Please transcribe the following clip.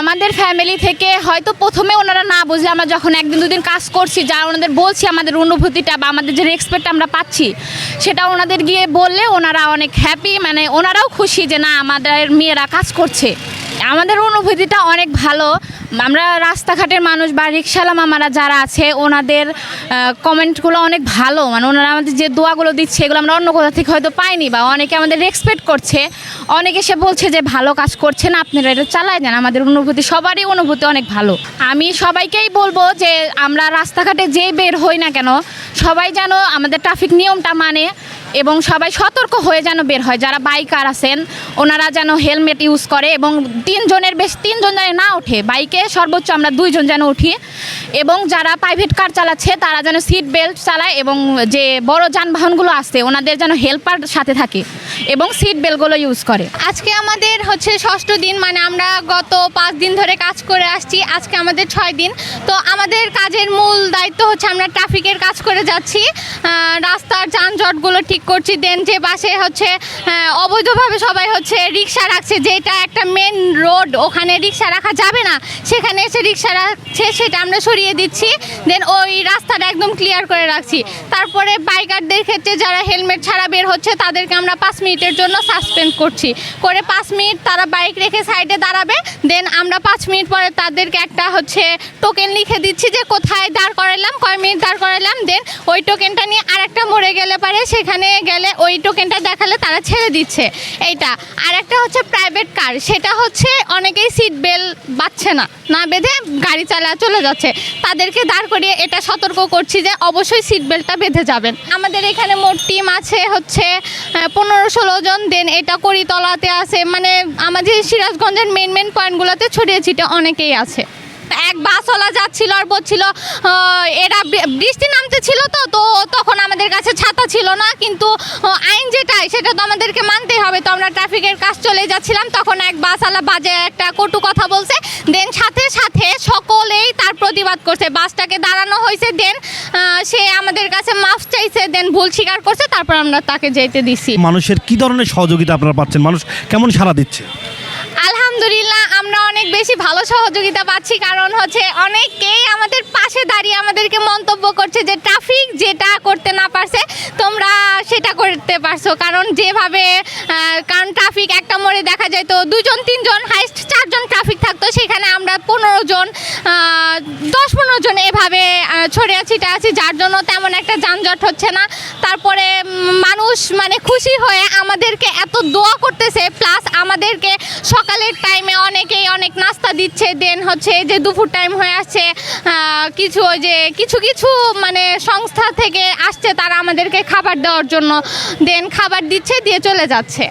আমাদের ফ্যামিলি থেকে হয়তো প্রথমে ওনারা না বুঝলে আমরা যখন একদিন, দুদিন কাজ করছি, যা ওনাদের বলছি, আমাদের অনুভূতিটা বা আমাদের যে রেসপেক্ট আমরা পাচ্ছি, সেটা ওনাদের গিয়ে বললে ওনারা অনেক হ্যাপি মানে ওনারাও খুশি যে না, আমাদের মেয়েরা কাজ করছে। আমাদের অনুভূতিটা অনেক ভালো। আমরা রাস্তাঘাটের মানুষ বা রিক্সাওয়ালা মামারা যারা আছে, ওনাদের কমেন্টগুলো অনেক ভালো। মানে ওনারা আমাদের যে দোয়াগুলো দিচ্ছে, এগুলো আমরা অন্য কোথা থেকে হয়তো পাইনি বা অনেকে আমাদের রেসপেক্ট করছে। অনেকে সে বলছে যে, ভালো কাজ করছেন আপনারা, এটা চালায় যান। আমাদের অনুভূতি, সবারই অনুভূতি অনেক ভালো। আমি সবাইকেই বলব যে, আমরা রাস্তাঘাটে যেই বের হই না কেন, সবাই যেন আমাদের ট্রাফিক নিয়মটা মানে। এবং সবাই সতর্ক হয়ে যেন বের হয়। যারা বাইকার আছেন, ওনারা যেন হেলমেট ইউজ করে এবং তিনজনের বেশ তিনজন যেন না ওঠে। বাইকে সর্বোচ্চ আমরা দুইজন যেন উঠি এবং যারা প্রাইভেট কার চালাচ্ছে, তারা যেন সিট বেল্ট চালায় এবং যে বড় যানবাহনগুলো আছে, ওনাদের যেন হেল্পার সাথে থাকে এবং সিট বেল্টগুলো ইউজ করে। আজকে আমাদের হচ্ছে ষষ্ঠ দিন মানে আমরা গত পাঁচ দিন ধরে কাজ করে আসছি। আজকে আমাদের ছয় দিন। তো আমাদের কাজের মূল দায়িত্ব হচ্ছে আমরা ট্রাফিকের কাজ করে যাচ্ছি। রাস্তার যানজটগুলো ঠিক করছি দেন যে বাসে হচ্ছে অবৈধভাবে সবাই হচ্ছে রিক্সা রাখছে, যেটা একটা মেন রোড ওখানে রিক্সা রাখা যাবে না। সেখানে এসে রিক্সা রাখছে, সেটা আমরা সরিয়ে দিচ্ছি, দেন ওই রাস্তাটা একদম ক্লিয়ার করে রাখছি। তারপরে বাইকারদের ক্ষেত্রে যারা হেলমেট ছাড়া বের হচ্ছে, তাদেরকে আমরা পাঁচ মিনিটের জন্য সাসপেন্ড করছি। করে পাঁচ মিনিট তারা বাইক রেখে সাইডে দাঁড়াবে, দেন আমরা পাঁচ মিনিট পরে তাদেরকে একটা হচ্ছে টোকেন লিখে দিচ্ছি যে, কোথায় দাঁড় করালাম কয় মিনিট দাঁড় করালাম দেন ওই টোকেনটা নিয়ে আরেকটা মরে গেলে পারে, সেখানে গেলে ওই টোকেনটা দেখালে তারা ছেড়ে দিচ্ছে। এইটা। আর একটা হচ্ছে প্রাইভেট কার সেটা হচ্ছে অনেকেই সিট বেল্ট বাচ্ছে না। না বেঁধে গাড়ি চালা চলে যাচ্ছে। তাদেরকে দাঁড় করিয়ে এটা সতর্ক করছি যে অবশ্যই সিট বেল্টটা বেঁধে যাবেন। আমাদের এখানে মোট টিম আছে হচ্ছে পনেরো ষোলো জন। দেন এটা করিতলাতে আছে। মানে আমাদের সিরাজগঞ্জের মেন মেন পয়েন্টগুলোতে ছড়িয়ে ছিটে অনেকেই আছে। এক বাসওয়ালা যাচ্ছিল আর বলছিল এরা বৃষ্টি নামতে ছিল তো তো তখন আমাদের কাছে ছাতা ছিল না কিন্তু আইন যেটাই সেটা তো আমাদেরকে মানতেই হবে। তো আমরা ট্রাফিকের কাজ চলে যাচ্ছিলাম তখন এক বাসওয়ালা বাজে একটা কটু কথা বলছে। দেন সাথে সাথে সকলেই তার প্রতিবাদ করছে। বাসটাকে দাঁড়ানো হয়েছে দেন সে আমাদের কাছে মাফ চাইছে দেন ভুল স্বীকার করছে তারপর আমরা তাকে যেতে দিছি। মানুষের কি ধরনের সহযোগিতা আপনারা পাচ্ছেন? মানুষ কেমন সাড়া দিচ্ছে? আলহামদুলিল্লাহ অনেক বেশি ভালো সহযোগিতা পাচ্ছি, কারণ হচ্ছে অনেকেই আমাদের পাশে দাঁড়িয়ে আমাদেরকে মন্তব্য করছে যে ট্রাফিক যেটা করতে না পারছে, তোমরা সেটা করতে পারছ। কারণ যেভাবে কারণ ট্রাফিক একটা মোড়ে দেখা যায় তো দুজন, তিনজন, হাইস্ট চারজন ট্রাফিক থাকতো, সেখানে আমরা পনেরো জন দশ পনেরো জন এভাবে ছড়িয়ে ছিটে আছি, যার জন্য তেমন একটা যানজট হচ্ছে না। তারপরে মানুষ মানে খুশি হয়ে আমাদেরকে এত দোয়া করতেছে প্লাস আমাদেরকে সকালের টাইমে অনেকেই অনেক নাস্তা দিচ্ছে দেন হচ্ছে যে দুপুর টাইম হয়ে আসছে কিছু ওই যে কিছু কিছু মানে সংস্থা থেকে আসছে তারা আমাদেরকে খাবার দেওয়ার জন্য দেন খাবার দিচ্ছে, দিয়ে চলে যাচ্ছে।